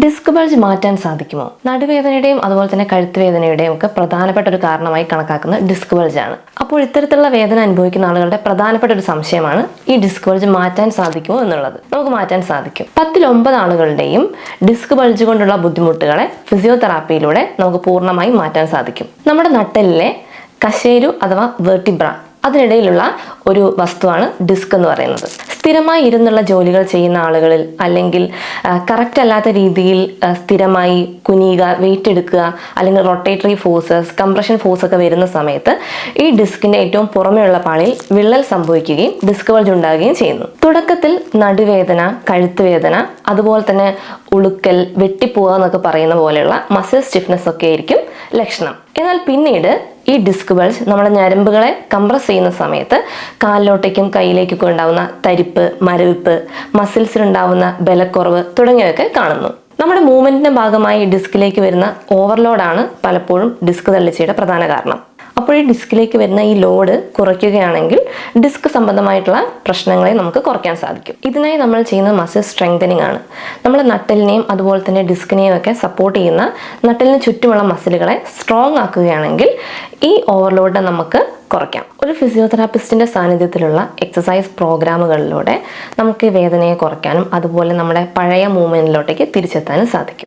Disc bulge മാറ്റാൻ സാധിക്കുമോ? നടുവേദനയുടെയും അതുപോലെ തന്നെ കഴുത്ത് വേദനയുടെയും ഒക്കെ പ്രധാനപ്പെട്ട ഒരു കാരണമായി കണക്കാക്കുന്ന ഡിസ്ക് ബൾജ് ആണ്. അപ്പോൾ ഇത്തരത്തിലുള്ള വേദന അനുഭവിക്കുന്ന ആളുകളുടെ പ്രധാനപ്പെട്ട ഒരു സംശയമാണ് ഈ ഡിസ്ക് ബൾജ് മാറ്റാൻ സാധിക്കുമോ എന്നുള്ളത്. നമുക്ക് മാറ്റാൻ സാധിക്കും. പത്തിൽ ഒമ്പത് ആളുകളുടെയും ഡിസ്ക് ബൾജ് കൊണ്ടുള്ള ബുദ്ധിമുട്ടുകളെ ഫിസിയോതെറാപ്പിയിലൂടെ നമുക്ക് പൂർണമായും മാറ്റാൻ സാധിക്കും. നമ്മുടെ നട്ടലിലെ കശേരു അഥവാ വെർട്ടിബ്ര അതിനിടയിലുള്ള ഒരു വസ്തുവാണ് ഡിസ്ക് എന്ന് പറയുന്നത്. സ്ഥിരമായി ഇരുന്നുള്ള ജോലികൾ ചെയ്യുന്ന ആളുകളിൽ അല്ലെങ്കിൽ കറക്റ്റ് അല്ലാത്ത രീതിയിൽ സ്ഥിരമായി കുനിയുക വെയിറ്റ് എടുക്കുക അല്ലെങ്കിൽ റൊട്ടേറ്ററി ഫോഴ്സസ് കംപ്രഷൻ ഫോഴ്സ് ഒക്കെ വരുന്ന സമയത്ത് ഈ ഡിസ്കിന്റെ ഏറ്റവും പുറമെയുള്ള പാളിയിൽ വിള്ളൽ സംഭവിക്കുകയും ഡിസ്ക് ഉണ്ടാകുകയും ചെയ്യുന്നു. തുടക്കത്തിൽ നടുവേദന കഴുത്ത് വേദന അതുപോലെ തന്നെ ഉളുക്കൽ വെട്ടിപ്പോവുക എന്നൊക്കെ പറയുന്ന പോലെയുള്ള മസിൽ സ്റ്റിഫ്നെസ് ഒക്കെ ആയിരിക്കും ലക്ഷണം. എന്നാൽ പിന്നീട് ഈ ഡിസ്ക് ബൾസ് നമ്മുടെ ഞരമ്പുകളെ കംപ്രസ് ചെയ്യുന്ന സമയത്ത് കാലിലോട്ടേക്കും കയ്യിലേക്കൊക്കെ ഉണ്ടാവുന്ന തരിപ്പ് മരവിപ്പ് മസിൽസിലുണ്ടാവുന്ന ബലക്കുറവ് തുടങ്ങിയവയൊക്കെ കാണുന്നു. നമ്മുടെ മൂവ്മെന്റിന്റെ ഭാഗമായി ഡിസ്കിലേക്ക് വരുന്ന ഓവർലോഡാണ് പലപ്പോഴും ഡിസ്ക് തള്ളിച്ചയുടെ പ്രധാന കാരണം. അപ്പോൾ ഈ ഡിസ്കിലേക്ക് വരുന്ന ഈ ലോഡ് കുറയ്ക്കുകയാണെങ്കിൽ ഡിസ്ക് സംബന്ധമായിട്ടുള്ള പ്രശ്നങ്ങളെ നമുക്ക് കുറയ്ക്കാൻ സാധിക്കും. ഇതിനായി നമ്മൾ ചെയ്യുന്ന മസിൽ സ്ട്രെങ്തനിങ് ആണ്. നമ്മൾ നട്ടലിനെയും അതുപോലെ തന്നെ ഡിസ്കിനെയും ഒക്കെ സപ്പോർട്ട് ചെയ്യുന്ന നട്ടലിന് ചുറ്റുമുള്ള മസിലുകളെ സ്ട്രോങ് ആക്കുകയാണെങ്കിൽ ഈ ഓവർലോഡിനെ നമുക്ക് കുറയ്ക്കാം. ഒരു ഫിസിയോതെറാപ്പിസ്റ്റിന്റെ സാന്നിധ്യത്തിലുള്ള എക്സസൈസ് പ്രോഗ്രാമുകളിലൂടെ നമുക്ക് വേദനയെ കുറയ്ക്കാനും അതുപോലെ നമ്മുടെ പഴയ മൂവ്മെന്റിലോട്ടേക്ക് തിരിച്ചെത്താനും സാധിക്കും.